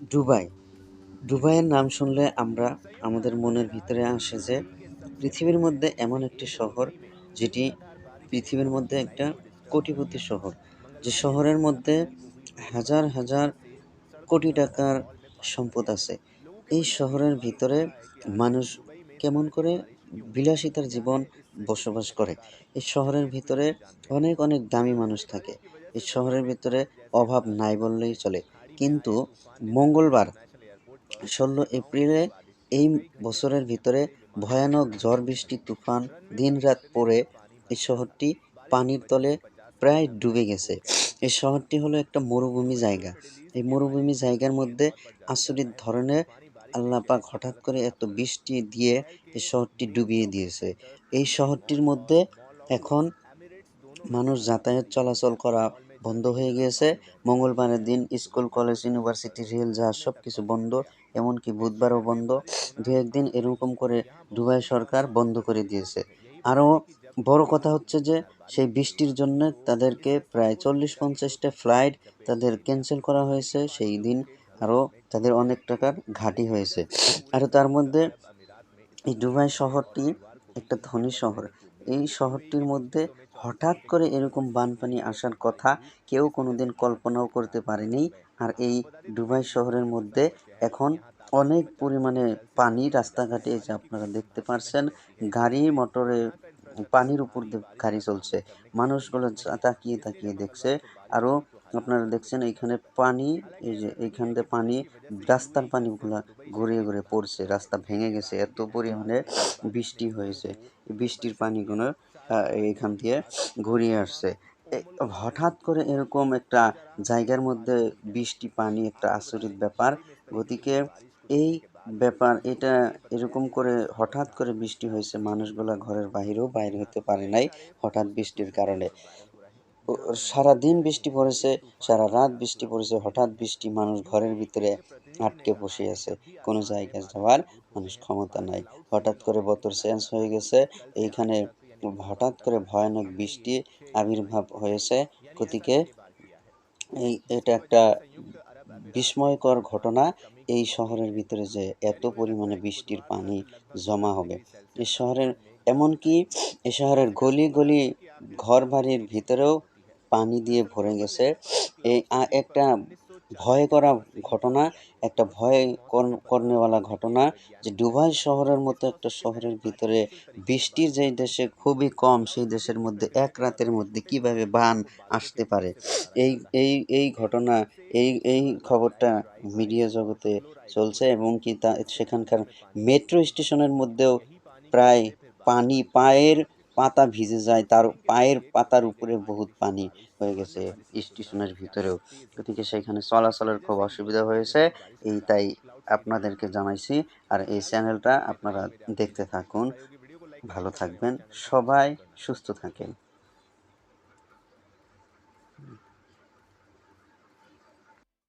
Dubai. দুবাইয়ের নাম শুনলে আমরা, আমাদের মনের ভিতরে আসে যে, পৃথিবীর মধ্যে এমন একটি শহর, যেটি পৃথিবীর মধ্যে একটা কোটিপতি শহর। যে শহরের মধ্যে হাজার হাজার কোটি টাকার সম্পদ আছে। এই শহরের ভিতরে মানুষ কেমন করে বিলাসিতার জীবন বসবাস করে? এই শহরের ভিতরে অনেক অনেক দামি মানুষ থাকে। এই শহরের ভিতরে অভাব নাই বললেই চলে। কিন্তু মঙ্গলবার, ষোলো এপ্রিলে এই বছরের ভিতরে ভয়ানক ঝড় বৃষ্টি, তুফান দিনরাত পড়ে এই শহরটি পানির তলে প্রায় ডুবে গেছে। এই শহরটি হলো একটা মরুভূমি জায়গা। এই মরুভূমি জায়গার মধ্যে আচরিত ধরনের আল্লাপাক হঠাৎ করে এত বৃষ্টি দিয়ে এই শহরটি ডুবিয়ে দিয়েছে। এই শহরটির মধ্যে এখন মানুষ যাতায়াত চলাচল করা বন্ধ হয়ে গিয়েছে। মঙ্গলবারের দিন স্কুল, কলেজ, ইউনিভার্সিটি, রেল যা সব কিছু বন্ধ, এমনকি বুধবারও বন্ধ। দু একদিন এরকম করে দুবাই সরকার বন্ধ করে দিয়েছে। আরও বড় কথা হচ্ছে যে, সেই বৃষ্টির জন্য তাদেরকে প্রায় চল্লিশ পঞ্চাশটা ফ্লাইট তাদের ক্যান্সেল করা হয়েছে। সেই দিন আরও তাদের অনেক টাকার ঘাটি হয়েছে। আর তার মধ্যে এই দুবাই শহরটি একটা ধনী শহর। এই শহরটির মধ্যে হঠাৎ করে এরকম বানপানি আসার কথা কেউ কোনোদিন কল্পনাও করতে পারেনি। আর এই দুবাই শহরের মধ্যে এখন অনেক পরিমাণে পানি রাস্তাঘাটে যে আপনারা দেখতে পারছেন, গাড়ি, মোটরে পানির উপর দিয়ে গাড়ি চলছে। মানুষগুলো তাকিয়ে তাকিয়ে দেখছে। আরও আপনারা দেখছেন এইখানে পানি, এই যে এইখান দিয়ে পানি, রাস্তার পানিগুলা ঘুরিয়ে ঘুরে পড়ছে, রাস্তা ভেঙে গেছে, এত পরিমাণে বৃষ্টি হয়েছে। বৃষ্টির পানিগুলো এইখান দিয়ে ঘুরিয়ে আসছে। হঠাৎ করে এরকম একটা জায়গার মধ্যে বৃষ্টি, পানি একটা আচরিত ব্যাপার। গতিকে এই ব্যাপার, এটা এরকম করে হঠাৎ করে বৃষ্টি হয়েছে, মানুষগুলা ঘরের বাহিরেও বাইরে হতে পারে নাই হঠাৎ বৃষ্টির কারণে। সারা দিন বৃষ্টি পড়েছে সারা রাত বৃষ্টি পড়েছে, হঠাৎ বৃষ্টি, মানুষ ঘরের ভিতরে আটকে বসে আছে, কোনো জায়গায় যাওয়ার মানুষ ক্ষমতা নাই। হঠাৎ করে বতর চেঞ্জ হয়ে গেছে, এইখানে হঠাৎ করে ভয়ানক বৃষ্টি আবির্ভাব হয়েছে গতিকে এই, এটা একটা বিস্ময়কর ঘটনা, এই শহরের ভিতরে যে এত পরিমাণে বৃষ্টির পানি জমা হবে। এই শহরের, এমনকি এই শহরের গলি গলি ঘর বাড়ির ভিতরেও পানি দিয়ে ভরে গেছে। এই একটা ভয় করা ঘটনা, একটা ভয় করনেওয়ালা ঘটনা যে দুবাই শহরের মতো একটা শহরের ভিতরে বৃষ্টির যেই দেশে খুবই কম, সেই দেশের মধ্যে এক রাতের মধ্যে কীভাবে বান আসতে পারে? এই এই এই ঘটনা, এই এই খবরটা মিডিয়া জগতে চলছে এবং কি তা, সেখানকার মেট্রো স্টেশনের মধ্যেও প্রায় পানি, পায়ের পাতা ভিজে যায়, তার পায়ের পাতার উপরে বহুত পানি হয়ে গেছে স্টেশনের ভিতরেও। গতিকে সেখানে চলাচলের খুব অসুবিধা হয়েছে, এই তাই আপনাদেরকে জানাইছি। আর এই চ্যানেলটা আপনারা দেখতে থাকুন। ভালো থাকবেন, সবাই সুস্থ থাকেন।